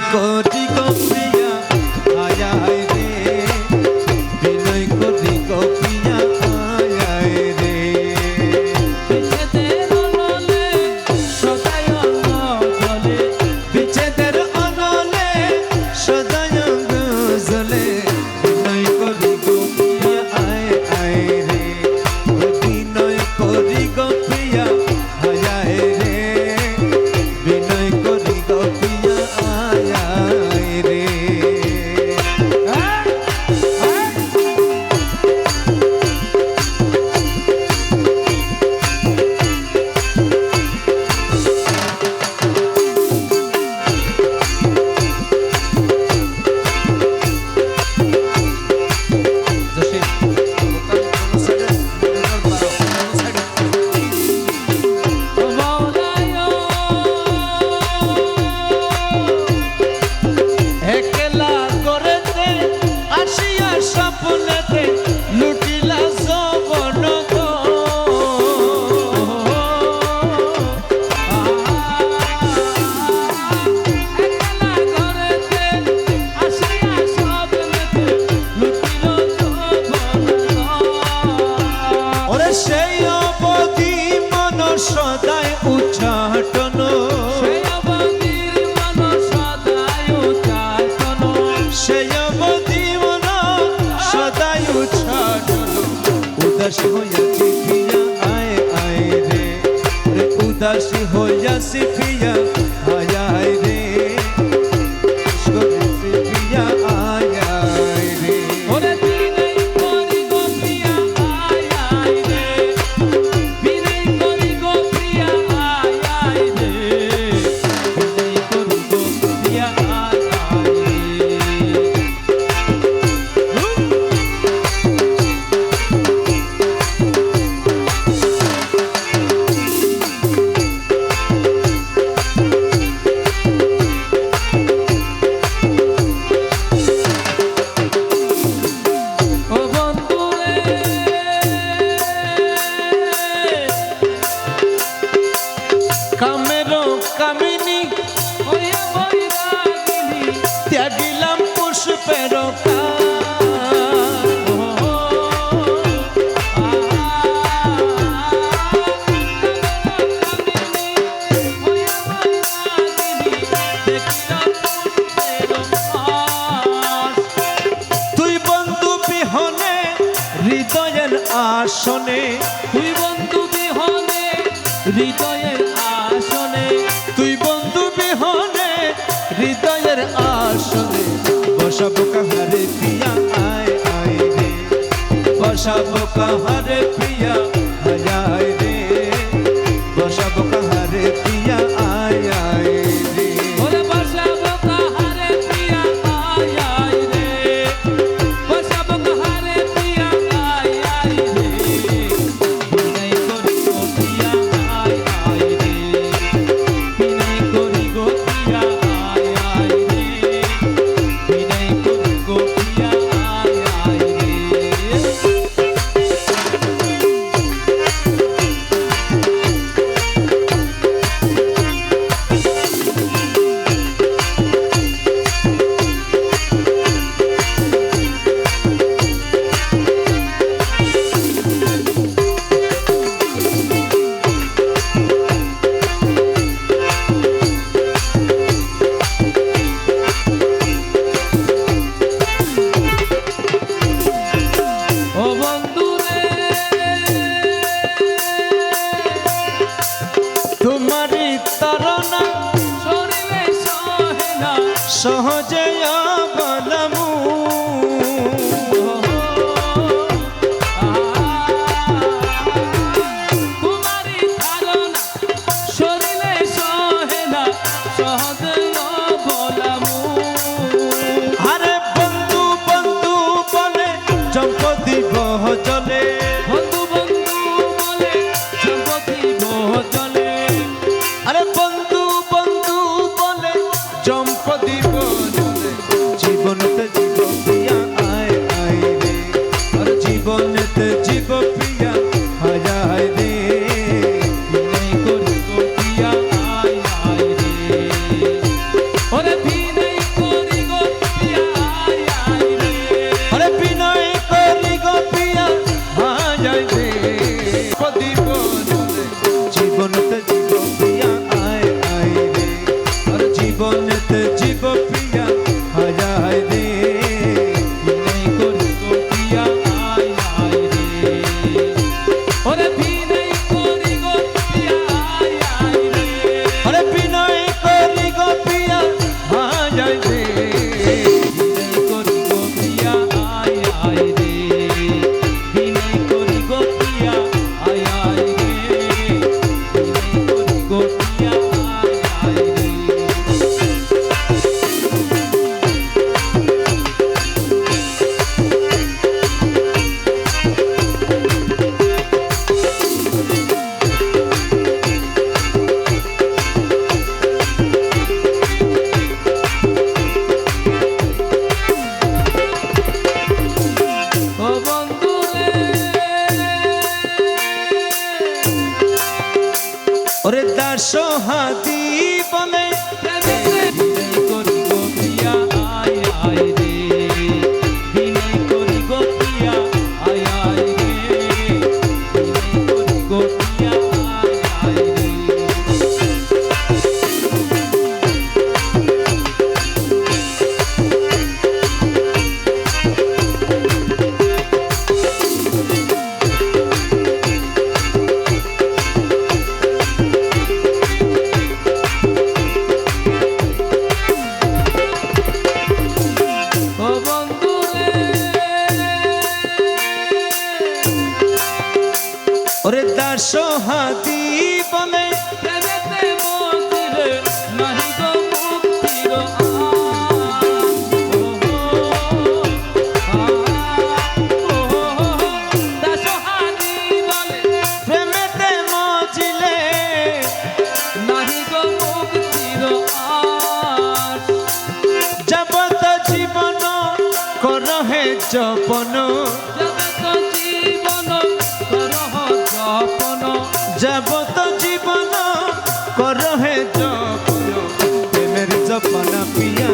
corazón. উদাস হইয়া সিফিয়া আয় আয় রে। উদাস হইয়া সিফিয়া সুপেরো হৃদয়ের আসনে। তুই বন্ধু বিহনে হৃদয়ের বসাবো কাহারে প্রিয়া আয় আয় রে। বসাবো কাহারে প্রিয়া সহজে জীবনতে সোহাদি বলে যপন জীবন করহ যপন যাবত জীবন করহে যপন প্রেমের পিয়া